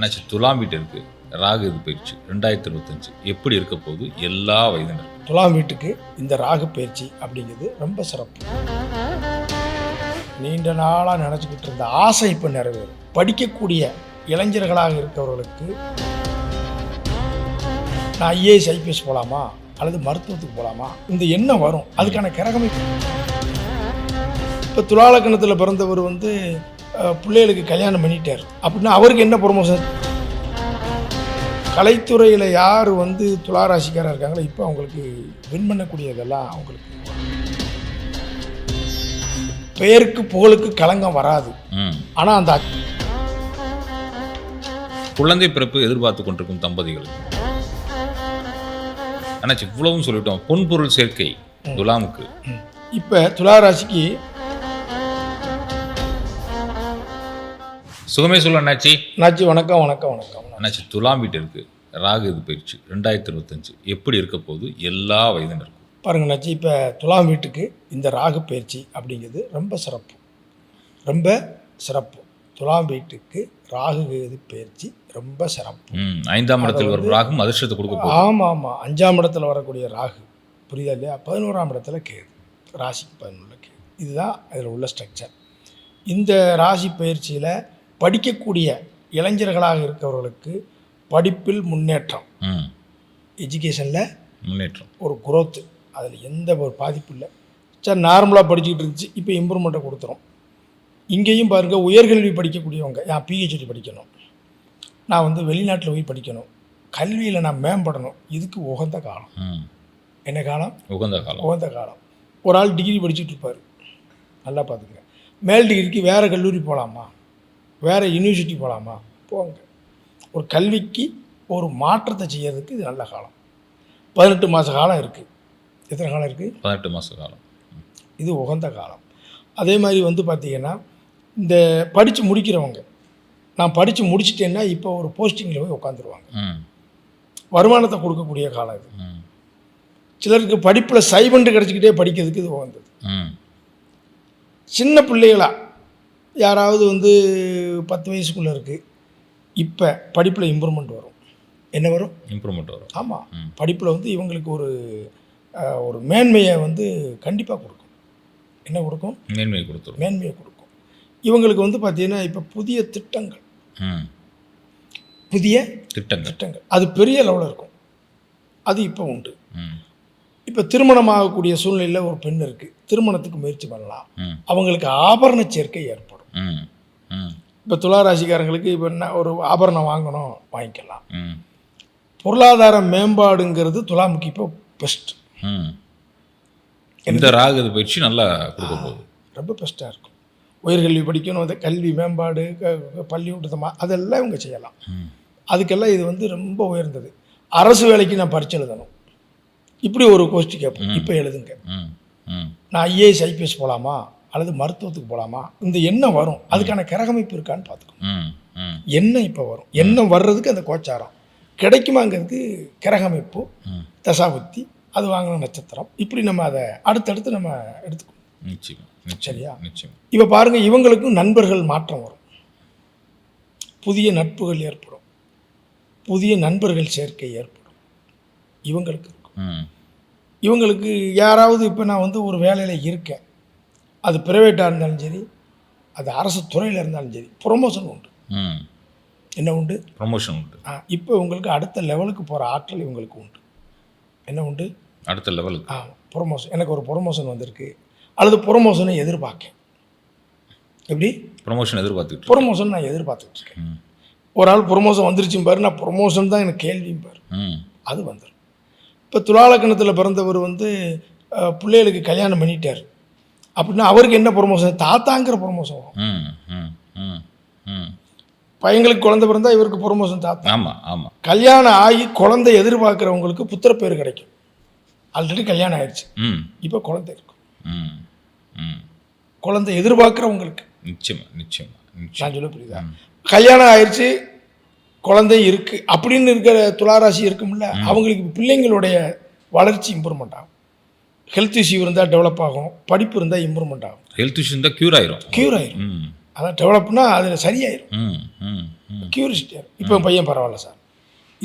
ஆனால் துலாம் வீட்டு இருக்கு ராகு இது பயிற்சி ரெண்டாயிரத்தி இருபத்தஞ்சு. எப்படி இருக்க போகுது? எல்லா வயதினர் துலாம் வீட்டுக்கு இந்த ராகு பயிற்சி அப்படிங்கிறது ரொம்ப சிறப்பு. நீண்ட நாளாக நினச்சிக்கிட்டு இருந்த ஆசை இப்போ நிறைவேறும். படிக்கக்கூடிய இளைஞர்களாக இருக்கிறவர்களுக்கு நான் ஐஏஎஸ் ஐபிஎஸ் போகலாமா அல்லது மருத்துவத்துக்கு போகலாமா இந்த எண்ணம் வரும். அதுக்கான கிரகமை. இப்போ துலாலக்கணத்தில் பிறந்தவர் வந்து பிள்ளைகளுக்கு கல்யாணம் பண்ணிட்டார். அப்படின்னா அவருக்கு என்ன ப்ரொமோஷன் கலைத்துறையில் யார் வந்து துளாராசிக்காரர் இருக்காங்களோ இப்போ அவங்களுக்கு வின் பண்ணக்கூடியதெல்லாம் அவங்களுக்கு. பெயருக்கு புகழுக்கு களங்கம் வராது. ஆனால் அந்த குழந்தை பிறப்பு எதிர்பார்த்து கொண்டிருக்கும் தம்பதிகள். அண்ணாச்சி இவ்வளவும் சொல்லிட்டோம். பொன்பொருள் சேர்க்கை துலாமுக்கு. இப்போ துளாராசிக்கு சுகமே சொல்ல அண்ணாச்சி. நாச்சி வணக்கம் வணக்கம் வணக்கம். அண்ணாச்சி துலாம் வீட்டு இருக்கு. ராகு இது பயிற்சி ரெண்டாயிரத்தி இருபத்தஞ்சு. எப்படி இருக்க போகுது? எல்லா வயதினருக்கும் பாருங்க நாச்சி இப்போ துலாம் வீட்டுக்கு இந்த ராகு பயிற்சி அப்படிங்கிறது ரொம்ப சிறப்பு. ரொம்ப சிறப்பு. துலாம் வீட்டுக்கு ராகு கேது பயிற்சி ரொம்ப சிறப்பு. ஐந்தாம் இடத்தில் வரும் ராகும் அதிர்ஷ்டத்தை கொடுக்க ஆமாம் ஆமாம் அஞ்சாம் இடத்துல வரக்கூடிய ராகு. புரியுதா இல்லையா? பதினோராம் இடத்துல கேது. ராசிக்கு பதினொன்றில் கேது. இதுதான் அதில் உள்ள ஸ்ட்ரக்சர் இந்த ராசி பயிற்சியில் படிக்கக்கூடிய இளைஞர்களாக இருக்கிறவர்களுக்கு படிப்பில் முன்னேற்றம். எஜுகேஷனில் முன்னேற்றம். ஒரு growth. அதில் எந்த ஒரு பாதிப்பும் இல்லை. சார் நார்மலாக படிச்சுக்கிட்டு இருந்துச்சு இப்போ இம்ப்ரூவ்மெண்ட்டை கொடுத்துரும் இங்கேயும் பாருங்கள் உயர்கல்வி படிக்கக்கூடியவங்க நான் பிஹெச்டி படிக்கணும். நான் வந்து வெளிநாட்டில் போய் படிக்கணும். கல்வியில் நான் மேம்படணும். இதுக்கு உகந்த காலம். என்ன காலம்? உகந்த காலம். உகந்த காலம். ஒரு ஆள் டிகிரி படிச்சுட்டு இருப்பார். நல்லா பார்த்துங்க மேல் டிகிரிக்கு வேறு கல்லூரி போகலாமா வேறு யூனிவர்சிட்டி போகலாமா போங்க. ஒரு கல்விக்கு ஒரு மாற்றத்தை செய்யறதுக்கு இது நல்ல காலம். பதினெட்டு மாத காலம் இருக்குது எத்தனை காலம் இருக்குது பதினெட்டு மாத காலம். இது உகந்த காலம். அதே மாதிரி வந்து பார்த்திங்கன்னா இந்த படித்து முடிக்கிறவங்க நான் படித்து முடிச்சிட்டேன்னா இப்போ ஒரு போஸ்டிங்கில் போய் உட்காந்துருவாங்க வருமானத்தை கொடுக்கக்கூடிய காலம் இது. சிலருக்கு படிப்பில் சைபண்டு கிடச்சிக்கிட்டே படிக்கிறதுக்கு இது உகந்தது. சின்ன பிள்ளைகளா யாராவது வந்து பத்து வயசுக்குள்ளே இருக்குது இப்போ படிப்பில் இம்ப்ரூவ்மெண்ட் வரும். என்ன வரும்? இம்ப்ரூவ்மெண்ட் வரும். ஆமாம். படிப்பில் வந்து இவங்களுக்கு ஒரு ஒரு மேன்மையை வந்து கண்டிப்பாக கொடுக்கும். என்ன கொடுக்கும்? மேன்மையை கொடுத்துரும். மேன்மையை கொடுக்கும். இவங்களுக்கு வந்து பார்த்தீங்கன்னா இப்போ புதிய திட்டங்கள். புதிய திட்டங்கள். திட்டங்கள். அது பெரிய லெவலில் இருக்கும். அது இப்போ உண்டு. இப்போ திருமணம் ஆகக்கூடிய சூழ்நிலையில் ஒரு பெண் இருக்குது திருமணத்துக்கு முயற்சி பண்ணலாம். அவங்களுக்கு ஆபரண சேர்க்கை ஏற்படும். இப்போ துளாராசிக்காரங்களுக்கு இப்போ என்ன ஒரு ஆபரணம் வாங்கணும் வாங்கிக்கலாம். ம். பொருளாதார மேம்பாடுங்கிறது துலாமுக்கு இப்போ பெஸ்ட் ம். இந்த ராகு பயிற்சி நல்லா கொடுக்க போகுது. ரொம்ப பெஸ்ட்டாக இருக்கும். உயர்கல்வி படிக்கணும் அந்த கல்வி மேம்பாடு பள்ளி ஊட்டத்தமாக அதெல்லாம் இவங்க செய்யலாம். அதுக்கெல்லாம் இது வந்து ரொம்ப உயர்ந்தது. அரசு வேலைக்கு நான் பரிச்சு எழுதணும். இப்படி ஒரு கோஷ்டி கேட்போம். இப்போ எழுதுங்க. நான் ஐஏஎஸ் ஐபிஎஸ் போகலாமா அல்லது மருத்துவத்துக்கு போகலாமா இந்த எண்ணம் வரும். அதுக்கான கிரகமைப்பு இருக்கான்னு பார்த்துக்கணும் எண்ணம் இப்போ வரும். எண்ணம் வர்றதுக்கு அந்த கோச்சாரம். கிடைக்குமாங்கிறதுக்கு கிரகமைப்பு தசாபுத்தி அது வாங்கின நட்சத்திரம். இப்படி நம்ம அதை அடுத்தடுத்து நம்ம எடுத்துக்கணும் நிச்சயம் சரியா? நிச்சயம். இப்போ பாருங்கள் இவங்களுக்கும் நண்பர்கள் மாற்றம் வரும். புதிய நட்புகள் ஏற்படும். புதிய நண்பர்கள் சேர்க்கை ஏற்படும். இவங்களுக்கு இருக்கும். இவங்களுக்கு யாராவது இப்போ நான் வந்து ஒரு வேலையில் இருக்கேன். அது ப்ரைவேட்டாக இருந்தாலும் சரி அது அரசு துறையில் இருந்தாலும் சரி ப்ரொமோஷன் உண்டு. ம். என்ன உண்டு? ப்ரொமோஷன் உண்டு. ஆ, இப்போ உங்களுக்கு அடுத்த லெவலுக்கு போகிற ஆற்றல் இவங்களுக்கு உண்டு. என்ன உண்டு? அடுத்த லெவலுக்கு ஆ ப்ரொமோஷன் எனக்கு ஒரு ப்ரொமோஷன் வந்திருக்கு. அல்லது ப்ரொமோஷனை எதிர்பார்க்கேன். எப்படி? ப்ரொமோஷன் எதிர்பார்த்துக்கிட்டு ப்ரொமோஷன் நான் எதிர்பார்த்துட்டு இருக்கேன். ஒரு ஆள் ப்ரொமோஷன் வந்துருச்சும் பாரு நான் ப்ரொமோஷன் தான் எனக்கு கேள்வியும் பாரு. அது வந்துடும் இப்போ துலாலக்கணத்தில் பிறந்தவர் வந்து பிள்ளைகளுக்கு கல்யாணம் பண்ணிட்டார். அப்படின்னா அவருக்கு என்ன ப்ரொமோஷன் தாத்தாங்கிற ப்ரொமோஷன் வரும். பையங்களுக்கு குழந்தை பிறந்தா இவருக்கு ப்ரொமோஷன் தாத்தா. ஆமாம் ஆமாம் கல்யாணம் ஆகி குழந்தை எதிர்பார்க்குறவங்களுக்கு புத்திர பேர் கிடைக்கும். ஆல்ரெடி கல்யாணம் ஆயிடுச்சு. இப்போ குழந்தை இருக்கும். குழந்தை எதிர்பார்க்குறவங்களுக்கு. நிச்சயமா நிச்சயம் நான் சொல்ல புரியுதா? கல்யாணம் ஆயிடுச்சு குழந்தை இருக்கு அப்படின்னு இருக்கிற துளாராசி இருக்கும்ல அவங்களுக்கு பிள்ளைங்களுடைய வளர்ச்சி இம்ப்ரூவ்மெண்ட் ஆகும். ஹெல்த் இஷ்யூ இருந்தால் டெவலப் ஆகும் படிப்பு இருந்தால் இம்ப்ரூவ்மெண்ட் ஆகும். ஹெல்த் இஷ்யூ இருந்தால் க்யூர் ஆயிரும். க்யூர் ஆயிரும். அதான் டெவலப்னா அதில் சரியாயிரும். கியூரிஸ்டியர் இப்போ பையன் பரவாயில்ல சார்.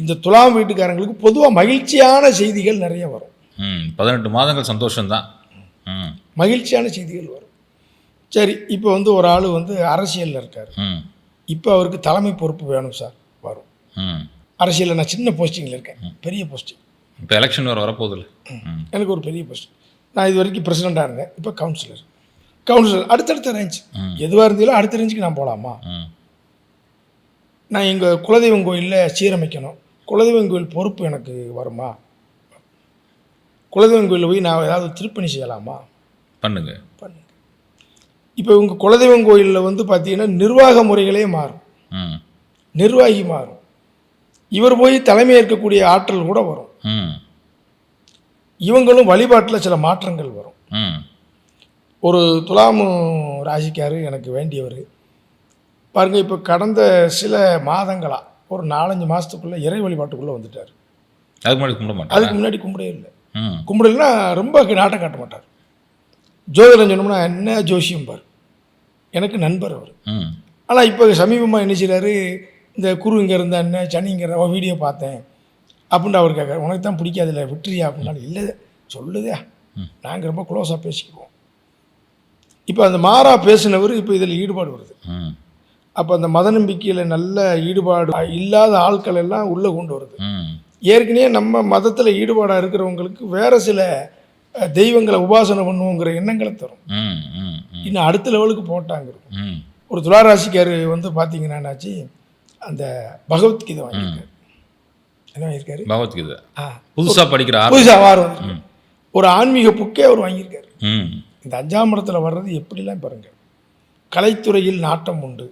இந்த துலாம் வீட்டுக்காரங்களுக்கு பொதுவாக மகிழ்ச்சியான செய்திகள் நிறைய வரும். ம் பதினெட்டு மாதங்கள் சந்தோஷம்தான். மகிழ்ச்சியான செய்திகள் வரும். சரி இப்போ வந்து ஒரு ஆள் வந்து அரசியலில் இருக்கார். இப்போ அவருக்கு தலைமை பொறுப்பு வேணும் சார் வரும். அரசியலில் நான் சின்ன போஸ்டிங்கில் இருக்கேன். பெரிய போஸ்டிங் இப்போ எலெக்ஷன் வேறு வரப்போகுதுல்ல எனக்கு ஒரு பெரிய போஸ்டிங் நான் இது வரைக்கும் பிரசிடெண்ட்டாக இருந்தேன். இப்போ கவுன்சிலர் கவுன்சிலர் அடுத்தடுத்த ரேஞ்ச் எதுவாக இருந்தாலும் அடுத்த ரேஞ்சுக்கு நான் போகலாமா நான் எங்கள் குலதெய்வம் கோயிலில் சீரமைக்கணும். குலதெய்வம் கோயில் பொறுப்பு எனக்கு வருமா? குலதெய்வம் கோயிலில் போய் நான் ஏதாவது திருப்பணி செய்யலாமா? பண்ணுங்க. பண்ணுங்க. இப்போ உங்கள் குலதெய்வம் கோயிலில் வந்து பார்த்தீங்கன்னா நிர்வாக முறைகளே மாறும். நிர்வாகி மாறும். இவர் போய் தலைமை ஏற்கக்கூடிய ஆற்றல் கூட வரும். இவங்களும் வழிபாட்டில் சில மாற்றங்கள் வரும். ஒரு துலாமு ராசிக்காரு எனக்கு வேண்டியவர். பாருங்கள் இப்போ கடந்த சில மாதங்களா ஒரு நாலஞ்சு மாதத்துக்குள்ளே இறை வழிபாட்டுக்குள்ளே வந்துட்டார். அதுக்கு முன்னாடி கும்பிட மாட்டேன் அதுக்கு முன்னாடி கும்பிடவே இல்லை. ம். கும்பிடலைன்னா ரொம்ப நாட்டம் காட்ட மாட்டார். ஜோதிடம் சொன்னோம்னா என்ன ஜோசியம் பார். எனக்கு நண்பர் அவர். ஆனால் இப்போ சமீபமாக என்ன செய்றாரு? இந்த குரு இங்கே இருந்தா என்ன? சனி இங்கே வீடியோ பார்த்தேன். அப்படின்ட்டு அவர் கேட்குறாரு. உனக்கு தான் பிடிக்காதுல்ல விட்டுறியா? அப்படின்னாலும் இல்லை சொல்லுதே. நாங்கள் ரொம்ப க்ளோஸாக பேசிக்குவோம். இப்போ அந்த மாறா பேசினவர் இப்போ இதில் ஈடுபாடு வருது. அப்போ அந்த மத நம்பிக்கையில் நல்ல ஈடுபாடு இல்லாத ஆட்கள் எல்லாம் உள்ளே கொண்டு வருது. ஏற்கனவே நம்ம மதத்தில் ஈடுபாடாக இருக்கிறவங்களுக்கு வேறு சில தெய்வங்களை உபாசனை பண்ணுவோங்கிற எண்ணங்களை தரும். இன்னும் அடுத்த லெவலுக்கு போட்டாங்க. ஒரு துளாராசிக்கார் வந்து பார்த்தீங்கன்னா அந்த பகவத்கீதை வாங்கியிருக்காரு. வாங்கியிருக்காரு பகவத்கீதை. ஆ. புதுசாக படிக்கிற புதுசாக வாரம் ஒரு ஆன்மீக புக்கே அவர் வாங்கியிருக்காரு. இந்த அஞ்சாம் இடத்துல வர்றது எப்படிலாம் பாருங்க. கலைத்துறையில் நாட்டம் உண்டு.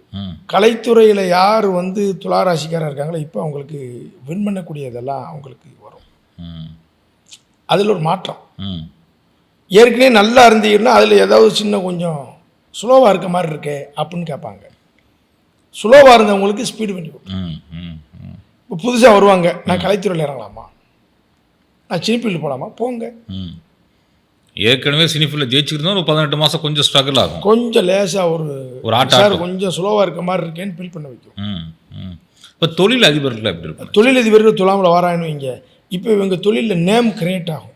கலைத்துறையில் யார் வந்து துளாராசிக்காரர் இருக்காங்களோ இப்போ அவங்களுக்கு வின் பண்ணக்கூடியதெல்லாம் அவங்களுக்கு வரும். அதில் ஒரு மாற்றம். ஏற்கனவே நல்லா இருந்தீங்கன்னா அதில் ஏதாவது சின்ன கொஞ்சம் ஸ்லோவாக இருக்க மாதிரி இருக்கே அப்படின்னு கேட்பாங்க. ஸ்லோவாக இருந்தவங்களுக்கு ஸ்பீடு பண்ணி கொடுக்கும். இப்போ புதுசாக வருவாங்க. நான் கலைத்துறையில் இறங்கலாமா? நான் சினிப்பில் போகலாமா போங்க. ம். ஏற்கனவே சினிஃபில் ஜெயிச்சிருந்தோம் ஒரு பதினெட்டு மாதம் கொஞ்சம் ஸ்ட்ரகிள் ஆகும். கொஞ்சம் லேசாக ஒரு ஒரு ஆட்ட சார் கொஞ்சம் ஸ்லோவாக இருக்க மாதிரி இருக்கேன்னு ஃபீல் பண்ண வைக்கும். ம் ம். இப்போ தொழில் அதிபர்கள் எப்படி இருக்கும் தொழிலதிபர்கள் துலாமில் வரான்னு வைங்க. இப்போ இவங்க தொழிலில் நேம் கிரியேட் ஆகும்.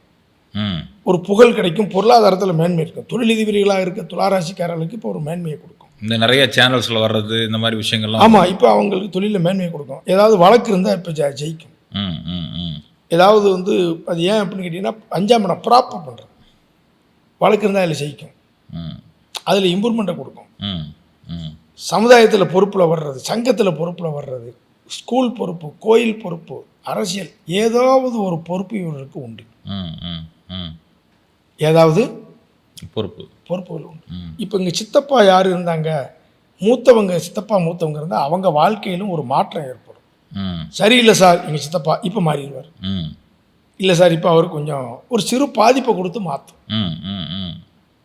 ஒரு புகழ் கிடைக்கும் பொருளாதாரத்தில் மேன்மை இருக்கும். தொழிலதிபர்களாக இருக்க துளாராசிக்காரர்களுக்கு இப்போ ஒரு மேன்மையை கொடுக்கும். இந்த நிறைய சேனல்ஸில் வர்றது இந்த மாதிரி விஷயங்கள்லாம் ஆமாம் இப்போ அவங்களுக்கு தொழிலில் மேன்மையை கொடுக்கும். ஏதாவது வழக்கு இருந்தால் இப்போ ஜெயிக்கும். ம் ம் ம். ஏதாவது வந்து அது ஏன் அப்படின்னு கேட்டிங்கன்னா அஞ்சாம் இடம் ப்ராப்பர் பண்ணுறது வழக்கு இருந்தால் அதில் ஜெயிக்கும். ம். அதில் இம்ப்ரூவ்மெண்ட்டை கொடுக்கும். ம் ம். சமுதாயத்தில் பொறுப்பில் வர்றது சங்கத்தில் பொறுப்பில் வர்றது ஸ்கூல் பொறுப்பு கோயில் பொறுப்பு அரசியல் ஏதாவது ஒரு பொறுப்பு இவர்களுக்கு உண்டு. ம் ம் ம். ஏதாவது பொறுப்பு. பொறுப்புகள் உண்டு. இப்போ இங்கே சித்தப்பா யார் இருந்தாங்க? மூத்தவங்க சித்தப்பா மூத்தவங்க இருந்தால் அவங்க வாழ்க்கையிலும் ஒரு மாற்றம் ஏற்படும். சரியில்லை சார் எங்கள் சித்தப்பா இப்போ மாறிடுவார். இல்லை சார் இப்போ அவர் கொஞ்சம் ஒரு சிறு பாதிப்பை கொடுத்து மாற்றும்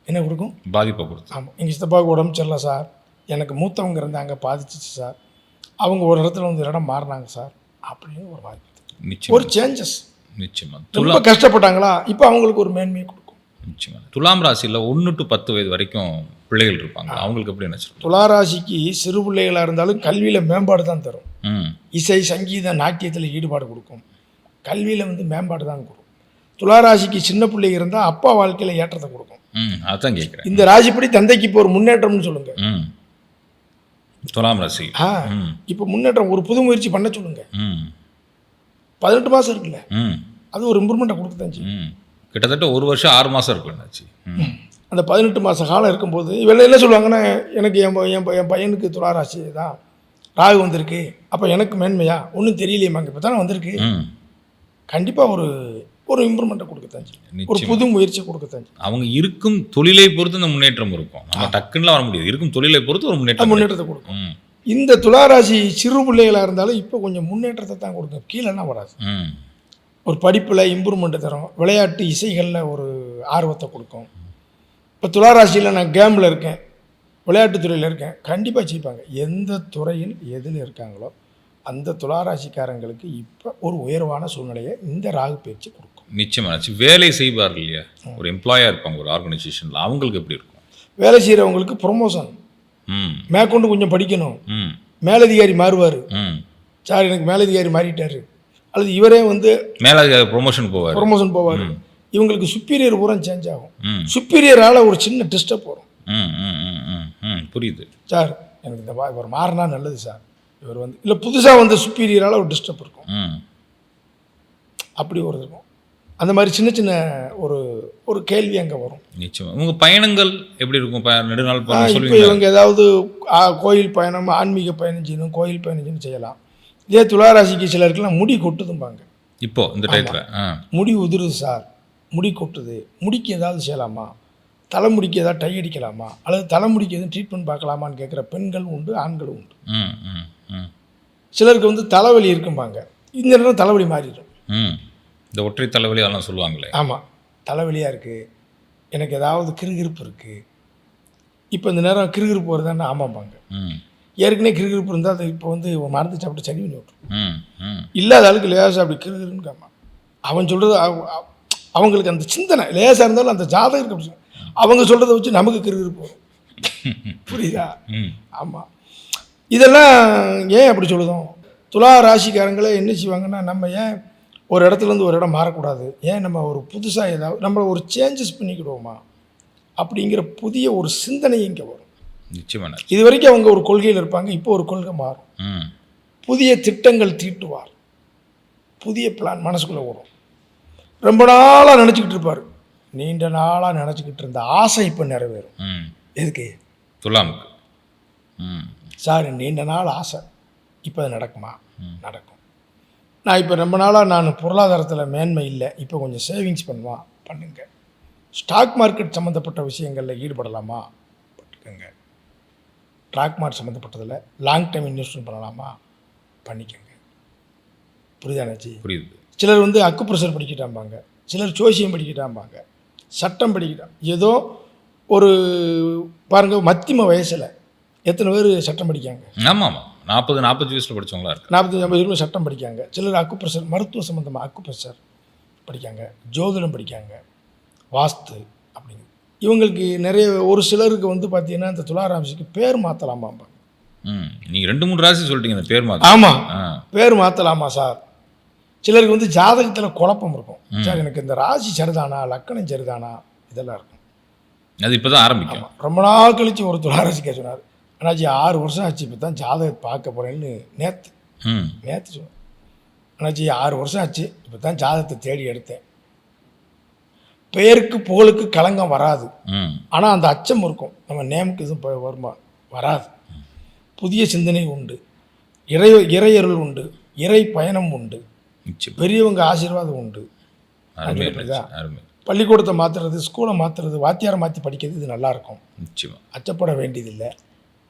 என்ன கொடுக்கும்? பாதிப்பை கொடுத்து. ஆமாம் எங்கள் சித்தப்பாவுக்கு உடம்பு சரியில்லை சார். எனக்கு மூத்தவங்க இருந்தாங்க பாதிச்சிச்சு சார். அவங்க ஒரு இடத்துல வந்து இடம் மாறினாங்க சார். அப்படின்னு ஒரு பாதிப்பு ஒரு சேஞ்சஸ் நிச்சயமா. ரொம்ப கஷ்டப்பட்டாங்களா? இப்போ அவங்களுக்கு ஒரு மேன்மையை கொடுக்கும் நிச்சயமா. துலாம் ராசியில் ஒன்று டு பத்து வயது வரைக்கும் பிள்ளைகள் இருப்பாங்க. அவங்களுக்கு எப்படி நினச்சிருக்கோம் துளாராசிக்கு சிறு பிள்ளைகளாக இருந்தாலும் கல்வியில் மேம்பாடு தான் தரும். இசை சங்கீத நாட்டியத்தில் ஈடுபாடு கொடுக்கும். கல்வியில் வந்து மேம்பாடு தான் கொடுக்கும். துளாராசிக்கு சின்ன பிள்ளைங்க இருந்தால் அப்பா வாழ்க்கையில் ஏற்றத்தை கொடுக்கும். அதான் கேட்குறேன் இந்த ராசிப்படி தந்தைக்கு இப்போ ஒரு முன்னேற்றம்னு சொல்லுங்கள் ம். துலாம் ராசி. ஆ. இப்போ முன்னேற்றம் ஒரு புது முயற்சி பண்ண சொல்லுங்கள் ம். பதினெட்டு மாதம் இருக்குல்ல. அது ஒரு இம்ப்ரூவ்மெண்ட்டை கொடுக்க தான் செய்யும். கிட்டத்தட்ட ஒரு வருஷம் ஆறு மாதம் இருக்கும் என்னாச்சு. அந்த பதினெட்டு மாத காலம் இருக்கும்போது இவெல்லாம் என்ன சொல்லுவாங்கன்னா எனக்கு என் என் என் பையனுக்கு துளாராசி தான் ராகு வந்திருக்கு. அப்போ எனக்கு மேன்மையா? ஒன்றும் தெரியலையேமாங்க இப்போ தானே வந்திருக்கு. கண்டிப்பாக ஒரு ஒரு இம்ப்ரூவ்மெண்ட்டை கொடுக்கத்தான் செய்யும் ஒரு புது முயற்சியை கொடுக்கத்தான் செய்யும் அவங்க இருக்கும் தொழிலை பொறுத்து அந்த முன்னேற்றம் இருக்கும். நம்ம டக்குன்னுலாம் வர முடியாது. இருக்கும் தொழிலை பொறுத்து ஒரு முன்னேற்றம் முன்னேற்றத்தை கொடுக்கும். இந்த துளாராசி சிறு பிள்ளைகளாக இருந்தாலும் இப்போ கொஞ்சம் முன்னேற்றத்தை தான் கொடுக்கும். கீழேனா வராது. ம். ஒரு படிப்பில் இம்ப்ரூவ்மெண்ட்டு தரும். விளையாட்டு இசைகளில் ஒரு ஆர்வத்தை கொடுக்கும். இப்போ துளாராசியில் நான் கேமில் இருக்கேன். விளையாட்டுத் துறையில் இருக்கேன். கண்டிப்பாக ஜெயிப்பாங்க. எந்த துறையில் எதில் இருக்காங்களோ அந்த துளாராசிக்காரங்களுக்கு இப்போ ஒரு உயர்வான சூழ்நிலையை இந்த ராகு பயிற்சி கொடுக்கும். நிச்சயமா. நிச்சயம். வேலை செய்வார்கள் இல்லையா? ஒரு எம்ப்ளாயாக இருப்பாங்க ஒரு ஆர்கனைசேஷனில் அவங்களுக்கு எப்படி இருக்கும்? வேலை செய்கிறவங்களுக்கு ப்ரொமோஷன் மேற்கொண்டு கொஞ்சம் படிக்கணும். மேலதிகாரி மாறுவார். சார் எனக்கு மேலதிகாரி மாறிட்டாரு. அல்லது இவரே வந்து மேலே ப்ரொமோஷன் போவார். ப்ரொமோஷன் போவார். இவங்களுக்கு சுப்பீரியர் பூரா சேஞ்ச் ஆகும். சுப்பீரியரால் ஒரு சின்ன டிஸ்டர்ப் வரும் ம் ம் ம் ம் ம் புரியுது. சார் எனக்கு இந்த வா- இவர் மாறினா நல்லது சார். இவர் வந்து இல்லை புதுசாக வந்த சுப்பீரியரால் ஒரு டிஸ்டர்ப் இருக்கும் அப்படி ஒரு இருக்கும் அந்த மாதிரி சின்ன சின்ன ஒரு ஒரு கேள்வி அங்கே வரும். நிச்சயமா. உங்கள் பயணங்கள் எப்படி இருக்கும்? நெடுநாள் இப்போ இவங்க ஏதாவது கோயில் பயணம் ஆன்மீக பயணம் செய்யணும் கோயில் பயணம் செய்யணும் செய்யலாம். இதே துளாராசிக்கு சிலருக்குலாம் முடி கொட்டுதும்பாங்க. இப்போ இந்த டயத்தில் ஆ. முடி உதிருது சார். முடி கொட்டுது. முடிக்கு ஏதாவது செய்யலாமா? தலைமுடிக்கு ஏதாவது டை அடிக்கலாமா? அல்லது தலைமுடிக்கு எதுவும் ட்ரீட்மெண்ட் பார்க்கலாமான்னு கேட்குற பெண்கள் உண்டு ஆண்களும் உண்டு. ம் ம் ம். சிலருக்கு வந்து தலைவலி இருக்கும்பாங்க. இந்த நேரம் தலைவலி மாறிடும். ம். இந்த ஒற்றை தலைவலி அதெல்லாம் சொல்லுவாங்களே. ஆமாம் தலைவலியாக இருக்குது எனக்கு ஏதாவது கிறுகிறுப்பு இருக்குது இப்போ இந்த நேரம் கிறுகிறுப்பு வருதான்னு ஆமாம்பாங்க. ம். ஏற்கனவே கிறுகிறுப்பு இருந்தால் அது இப்போ வந்து மருந்து சாப்பிட்டு சரி பண்ணி விட்டுரும் இல்லாத ஆளுக்கு லேசாக அப்படி கிறுகிறுன்னு காமா அவன் சொல்கிறது அவங்களுக்கு அந்த சிந்தனை லேசாக இருந்தாலும் அந்த ஜாதகம் அப்படி அவங்க சொல்கிறத வச்சு நமக்கு கிறுகிறுப்பு வரும். புரியுதா? ம். ஆமாம் இதெல்லாம் ஏன் அப்படி சொல்லுதோம்? துலா ராசிக்காரங்களே என்ன செய்வாங்கன்னா நம்ம ஏன் ஒரு இடத்துலேருந்து ஒரு இடம் மாறக்கூடாது? ஏன் நம்ம ஒரு புதுசாக ஏதாவது நம்ம ஒரு சேஞ்சஸ் பண்ணிக்கிடுவோமா? அப்படிங்கிற புதிய ஒரு சிந்தனை இங்கே வரும். நிச்சயமான இது வரைக்கும் அவங்க ஒரு கொள்கையில் இருப்பாங்க இப்போ ஒரு கொள்கை மாறும். ம். புதிய திட்டங்கள் தீட்டுவார். புதிய பிளான் மனசுக்குள்ளே வரும் ரொம்ப நாளாக நினச்சிக்கிட்டு இருப்பார். நீண்ட நாளாக நினச்சிக்கிட்டு இருந்த ஆசை இப்போ நிறைவேறும். ம். எதுக்கு? துலாமுக்கு. ம். சார் நீண்ட நாள் ஆசை. இப்போ அது நடக்குமா? நடக்கும். நான் இப்போ ரொம்ப நாளாக நான் பொருளாதாரத்தில் மேன்மை இல்லை. இப்போ கொஞ்சம் சேவிங்ஸ் பண்ணுவா. பண்ணுங்க. ஸ்டாக் மார்க்கெட் சம்மந்தப்பட்ட விஷயங்களில் ஈடுபடலாமா? பண்ணுங்க. ஸ்டாக் மார்க்கெட் சம்மந்தப்பட்டதில் லாங் டைம் இன்வெஸ்ட்மெண்ட் பண்ணலாமா? பண்ணிக்கோங்க. புரியுதானாச்சி புரியுது. சிலர் வந்து அக்கு ப்ரெஷர் படிக்கிட்டாம்பாங்க. சிலர் ஜோசியம் படிக்கிட்டாம்பாங்க. சட்டம் படிக்கிட்டான் ஏதோ ஒரு பாருங்க மத்தியம வயசில் எத்தனை பேர் சட்டம் படிக்காங்க? ஆமாம். ஆமாம் நாற்பது நாற்பது வயசில் படிச்சவங்களா இருக்கு நாற்பத்தஞ்சு ஐம்பது பேர் சட்டம் படிக்காங்க. சிலர் அக்கு ப்ரெஷர் மருத்துவ சம்மந்தமாக அக்கு ப்ரெஷர் படிக்காங்க. ஜோதிடம் படிக்காங்க. வாஸ்து அப்படிங்க இவங்களுக்கு நிறைய ஒரு சிலருக்கு வந்து பார்த்தீங்கன்னா இந்த துளாராசிக்கு பேர் மாற்றலாமாம்பாங்க ம் நீங்கள் ரெண்டு மூணு ராசி சொல்லிட்டீங்க இந்த பேர் மாதிரி ஆமாம் பேர் மாற்றலாமா சார்? சிலருக்கு வந்து ஜாதகத்தில் குழப்பம் இருக்கும். சார் எனக்கு இந்த ராசி சரிதானா லக்கணம் சரிதானா இதெல்லாம் இருக்கும். அது இப்போ தான் ஆரம்பிக்கும் ரொம்ப நாள் கழிச்சு ஒரு துளாராசிக்க சொன்னார் அண்ணாச்சி ஆறு வருஷம் ஆச்சு இப்போ தான் ஜாதகத்தை பார்க்க போகிறேன்னு நேற்று ம். நேற்று சொன்னேன். அண்ணாச்சி ஆறு வருஷம் ஆச்சு இப்போ தான் ஜாதகத்தை தேடி எடுத்தேன். பெயருக்கு புகழுக்கு களங்கம் வராது. ஆனால் அந்த அச்சம் இருக்கும். நம்ம நேமுக்கு எதுவும் ப- வருமா? வராது. புதிய சிந்தனை உண்டு. இறை இறையருள் உண்டு. இறை பயணம் உண்டு. பெரியவங்க ஆசீர்வாதம் உண்டு. பள்ளிக்கூடத்தை மாற்றுறது ஸ்கூலை மாற்றுறது வாத்தியாரை மாற்றி படிக்கிறது இது நல்லாயிருக்கும் நிச்சயமா. அச்சப்பட வேண்டியதில்லை.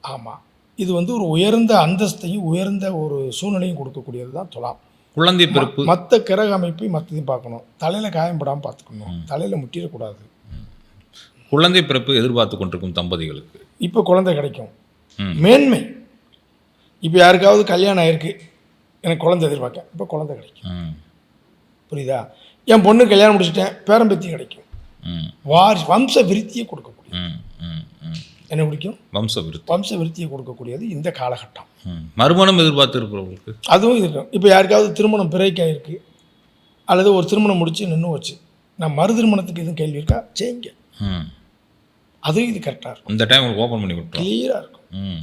ஆமாம் இது வந்து ஒரு உயர்ந்த அந்தஸ்தையும் உயர்ந்த ஒரு சூழ்நிலையும் கொடுக்கக்கூடியது தான் துலாம். குழந்தை பிறப்பு. மற்ற கிரக அமைப்பை மற்றதையும் பார்க்கணும். தலையில் காயம்படாமல் பார்த்துக்கணும். தலையில் முட்டிடக்கூடாது குழந்தை பிறப்பு எதிர்பார்த்து கொண்டிருக்கும் தம்பதிகளுக்கு. இப்போ குழந்தை கிடைக்கும். மேன்மை. இப்போ யாருக்காவது கல்யாணம் ஆயிருக்கு. எனக்கு குழந்தை எதிர்பார்க்க இப்போ குழந்தை கிடைக்கும். புரியுதா? என் பொண்ணு கல்யாணம் முடிச்சிட்டேன். பேரம்பத்தி கிடைக்கும். வாரி வம்ச விருத்தியை கொடுக்கக்கூடிய என்ன பிடிக்கும்? வம்ச விருத்தி வம்ச விருத்தியை கொடுக்கக்கூடியது இந்த காலகட்டம். மறுமணம் எதிர்பார்த்து இருக்கிறவங்களுக்கு அதுவும் இருக்கும் இப்போ யாருக்காவது திருமணம் பிரேக் ஆகிருக்கு அல்லது ஒரு திருமணம் முடிச்சு நின்று வச்சு நான் மறு திருமணத்துக்கு எதுவும் கேள்வி இருக்கா? செய்யுங்க. அதுவும் இது கரெக்டாக இருக்கும். இந்த டைம் உங்களுக்கு ஓப்பன் பண்ணி விட்டுரும் கிளியராக இருக்கும். ம்.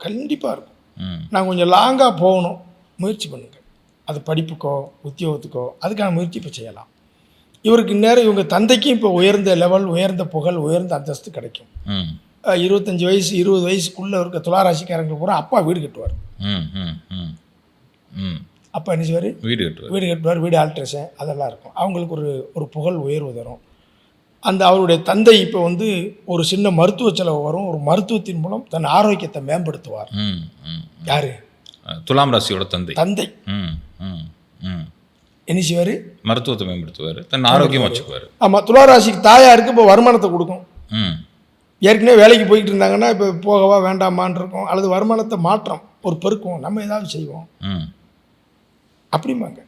கண்டிப்பாக இருக்கும். நான் கொஞ்சம் லாங்காக போகணும். முயற்சி பண்ணுங்க. அது படிப்புக்கோ உத்தியோகத்துக்கோ அதுக்கான முயற்சி இப்போ செய்யலாம். இவருக்கு இந்நேரம் இவங்க தந்தைக்கும் இப்போ உயர்ந்த லெவல் உயர்ந்த புகழ் உயர்ந்த அந்தஸ்து கிடைக்கும். இருபத்தஞ்சி வயசு இருபது வயசுக்குள்ளே இருக்க துளாராசிக்காரங்க பூரா அப்பா வீடு கட்டுவார். ம் ம் ம் ம். அப்பா என்ன செய்வார்? வீடு கட்டுவார். வீடு கட்டுவார் வீடு ஆல்ட்ரேஷன் அதெல்லாம் இருக்கும். அவங்களுக்கு ஒரு ஒரு புகழ் உயர்வு தரும். அந்த அவருடைய தந்தை இப்போ வந்து ஒரு சின்ன மருத்துவ செலவு வரும். ஒரு மருத்துவத்தின் மூலம் தன் ஆரோக்கியத்தை மேம்படுத்துவார். ம் ம் யார்? துலாம் ராசியோட தந்தை. தந்தை. ம் ம் ம். என்ன செய்வார்? மருத்துவத்தை மேம்படுத்துவார். தன் ஆரோக்கியம் வச்சுக்குவார். ஆமாம் துளாராசிக்கு தாயாருக்கு இப்போ வருமானத்தை கொடுக்கும். ம். ஏற்கனவே வேலைக்கு போயிட்டு இருந்தாங்கன்னா இப்போ போகவா வேண்டாமான்னு இருக்கும் அல்லது வருமானத்தை மாற்றம் ஒரு பெருக்கும் நம்ம ஏதாவது செய்வோம். ம். அப்படிம்பாங்க.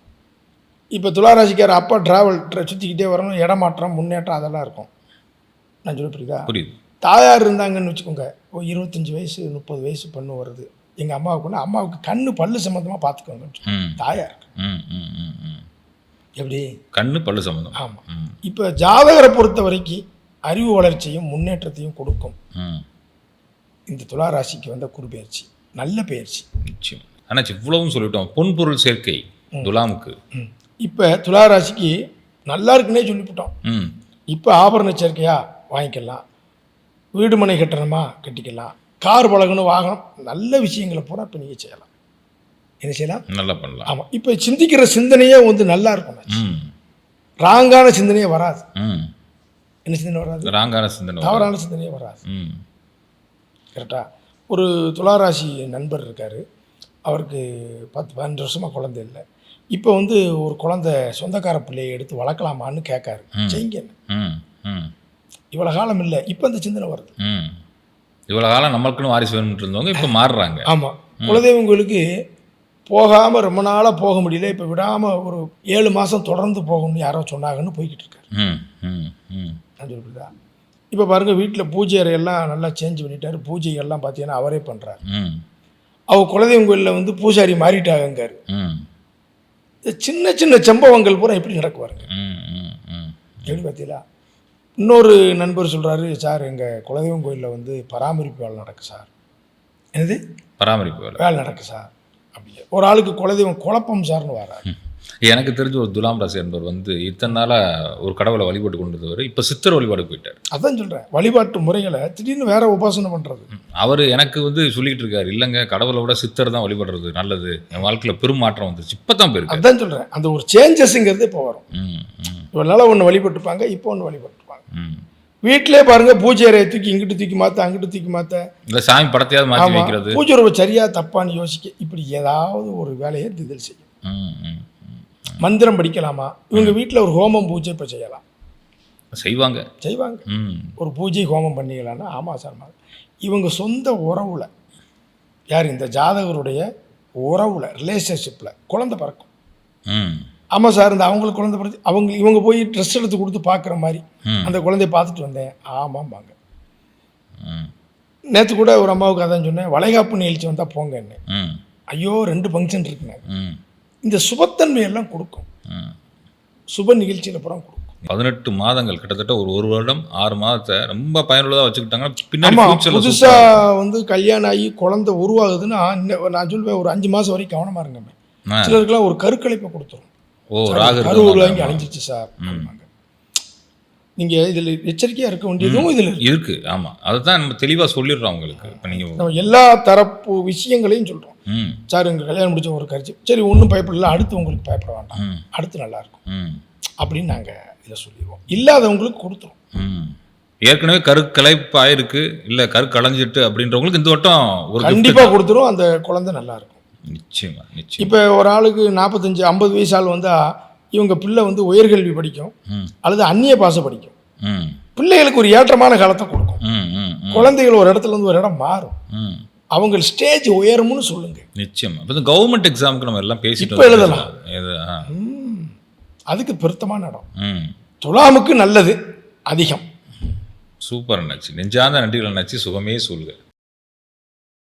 இப்போ துளாராசிக்கார அப்பா ட்ராவல் சுற்றிக்கிட்டே வரணும். இடமாற்றம் முன்னேற்றம் அதெல்லாம் இருக்கும். நான் சொல்ல புரியுதா? புரியுது. தாயார் இருந்தாங்கன்னு வச்சுக்கோங்க. ஒரு இருபத்தஞ்சி வயசு முப்பது வயசு பொண்ணு வருது. எங்கள் அம்மாவுக்குன்னா அம்மாவுக்கு கண்ணு பல்லு சம்மந்தமாக பார்த்துக்கோங்க ம். தாயார். எப்படி? கண்ணு பல்லு சம்மந்தம் ஆமாம் இப்போ ஜாதகரை பொறுத்த வரைக்கும் அறிவு வளர்ச்சியும் முன்னேற்றத்தையும் கொடுக்கும். இந்த துலா ராசிக்கு வந்த குரு பயிற்சி நல்ல பயிற்சி நிச்சயம். ஆனால் இவ்வளவும் சொல்லிட்டோம். பொன்பொருள் சேர்க்கை துலாமுக்கு. இப்போ துலா ராசிக்கு நல்லா இருக்குன்னே சொல்லிவிட்டோம். இப்போ ஆபரண சேர்க்கையா வாங்கிக்கலாம். வீடு மனை கட்டணுமா கட்டிக்கலாம். கார் பழகணும் வாகனம் நல்ல விஷயங்களை பூரா இப்போ நீங்கள் செய்யலாம். என்ன செய்யலாம்? நல்லா பண்ணலாம். ஆமாம் இப்போ சிந்திக்கிற சிந்தனையே வந்து நல்லா இருக்கும் ராங்கான சிந்தனையே வராது. என்ன சிந்தனை வராது? ராங்கான சிந்தனை. தவறான சிந்தனையே வராது. ம். கரெக்டாக ஒரு துளாராசி நண்பர் இருக்கார். அவருக்கு பத்து பன்னெண்டு வருஷமாக குழந்தை இல்லை. இப்போ வந்து ஒரு குழந்தை சொந்தக்கார பிள்ளையை எடுத்து வளர்க்கலாமான்னு கேட்காரு. செய்யுங்க ம் ம். இவ்வளோ காலம் இல்லை. இப்போ அந்த சிந்தனை வருது. ம். இவ்வளோ காலம் நம்மளுக்குன்னு வாரிசு வேணும்னு இருந்தவங்க இப்போ மாறுறாங்க. ஆமாம் குலதெய்வம் கோயிலுக்கு போகாமல் ரொம்ப நாளாக போக முடியல. இப்போ விடாமல் ஒரு ஏழு மாதம் தொடர்ந்து போகணும்னு யாரோ சொன்னாங்கன்னு போய்கிட்டு இருக்காரு. ம் நான் சொல்லிட்டுதா இப்போ பாருங்கள் வீட்டில் பூஜை அறையெல்லாம் நல்லா சேஞ்ச் பண்ணிட்டாரு. பூஜை எல்லாம் பார்த்தீங்கன்னா அவரே பண்ணுறாரு அவர் குலதெய்வம் கோயிலில் வந்து பூசாரி மாறிட்டாங்கங்காரு. ம். இந்த சின்ன சின்ன சம்பவங்கள் பூரா எப்படி நடக்குவாருங்க? எப்படி பார்த்தீங்களா இன்னொரு நண்பர் சொல்கிறாரு சார் எங்கள் குலதெய்வம் கோயிலில் வந்து பராமரிப்பு வேலை நடக்கு சார். என்னது? பராமரிப்பு வேலை. வேலை நடக்கு சார். அப்படி ஒரு ஆளுக்கு குலதெய்வம் குழப்பம் சார்னு வராரு. எனக்கு தெரிஞ்ச ஒரு துலாம் ராசி என்பவர் வந்து இத்தனை நாளாக ஒரு கடவுளை வழிபட்டு கொண்டு இப்போ சித்தர் வழிபாடு போயிட்டார். அதான் சொல்கிறேன் வழிபாட்டு முறைகளை திடீர்னு வேற உபாசனை பண்ணுறது அவர் எனக்கு வந்து சொல்லிட்டு இருக்காரு இல்லைங்க கடவுளை விட சித்தர் தான் வழிபடுறது நல்லது. என் வாழ்க்கையில் பெரும் மாற்றம் வந்துச்சு இப்போ தான் போயிருக்காரு. அதான் சொல்கிறேன் அந்த ஒரு சேஞ்சஸ்ங்கிறது இப்போ வரும். இவ்வளோ ஒன்று வழிபட்டுப்பாங்க இப்போ ஒன்று வழிபட்டுப்பாங்க. வீட்டிலே பாருங்க பூஜை அறையை தூக்கி இங்கிட்டு தூக்கி மாற்ற அங்கிட்டு தூக்கி மாற்ற இல்லை சாமி படத்தையாவது மாற்றி வைக்கிறது. பூஜை ரூபம் சரியா தப்பான்னு யோசிக்க இப்படி ஏதாவது ஒரு வேலையை திதில் செய்யும். மந்திரம் படிக்கலாமா? இவங்க வீட்டில் ஒரு ஹோமம் பூஜை இப்போ செய்யலாம். செய்வாங்க. செய்வாங்க. ம். ஒரு பூஜை ஹோமம் பண்ணிக்கலாம்னா ஆமாம் சார். இவங்க சொந்த உறவுல யார் இந்த ஜாதகருடைய உறவுல ரிலேஷன்ஷிப்பில் குழந்தை பிறக்கும். ஆமாம் சார் இந்த அவங்களுக்கு குழந்தை பிறகு அவங்க இவங்க போய் ட்ரெஸ் எடுத்து கொடுத்து பார்க்குற மாதிரி. அந்த குழந்தைய பார்த்துட்டு வந்தேன். ஆமாம்பாங்க. நேற்று கூட ஒரு அம்மாவுக்கு அதான் சொன்னேன் வளைகாப்பு நிகழ்ச்சி வந்தால் போங்கன்னு ஐயோ ரெண்டு ஃபங்க்ஷன் இருக்குங்க. ம். இந்த சுபத்தன்மையெல்லாம் கொடுக்கும். சுப நிகழ்ச்சியில் புறம் கொடுக்கும். பதினெட்டு மாதங்கள் கிட்டத்தட்ட ஒரு ஒரு வருடம் ஆறு மாதத்தை ரொம்ப பயனுள்ளதாக வச்சுக்கிட்டாங்கன்னா பின்னாடி புதுசாக வந்து கல்யாணம் ஆகி குழந்தை உருவாகுதுன்னா நான் சொல்லுவேன் ஒரு அஞ்சு மாதம் வரைக்கும் கவனமாக இருங்க. சிலருக்குலாம் ஒரு கருக்கலைப்பை கொடுத்துரும். ஓ ராகு கரு உருவாங்கி இருக்கிறவங்க. அழிஞ்சிச்சு சார். அப்படிம்பாங்க. நீங்க இதில் எச்சரிக்கையாக இருக்க வேண்டியதும் இதில் இருக்கு இருக்கு. ஆமா. அதை தான் நம்ம தெளிவாக சொல்லிடுறோம் அவங்களுக்கு. இப்போ நீங்கள் நம்ம எல்லா தரப்பு விஷயங்களையும் சொல்கிறோம் சார் எங்கள் கல்யாணம் முடிச்ச ஒரு கருத்து. சரி ஒன்றும் பயப்படல. அடுத்து உங்களுக்கு பயப்பட வேண்டாம். அடுத்து நல்லா இருக்கும் ம். அப்படின்னு நாங்கள் இதில் சொல்லிடுவோம். இல்லாதவங்களுக்கு கொடுத்துரும். ஏற்கனவே கரு கலைப்பு ஆயிருக்கு இல்லை கரு களைஞ்சிட்டு அப்படின்றவங்களுக்கு இந்த வட்டம் ஒரு கண்டிப்பாக கொடுத்துரும். அந்த குழந்தை நல்லா இருக்கும் நிச்சயமா நிச்சயம். இப்போ ஒரு ஆளுக்கு நாற்பத்தஞ்சு ஐம்பது வயசு ஆள் வந்தால் இவங்க பிள்ளை வந்து உயர்கல்வி படிக்கும் அல்லது அந்நிய பாசை படிக்கும். பிள்ளைகளுக்கு ஒரு ஏற்றமான காலத்தை கொடுக்கும். குழந்தைகள் ஒரு இடத்துல இருந்து ஒரு இடம் மாறும். அவங்க ஸ்டேஜ் உயரும்னு சொல்லுங்க. நிச்சயமா. இப்போ கவர்மெண்ட் எக்ஸாமுக்கு நம்ம எல்லாம் பேசிட்டு இப்ப எழுதலாம். அதுக்கு பொருத்தமான இடம். துலாமுக்கு நல்லது அதிகம். சூப்பர் அண்ணாச்சி. நெஞ்சார்ந்த நன்றிகள் அண்ணாச்சி. சுகமே சொல்க.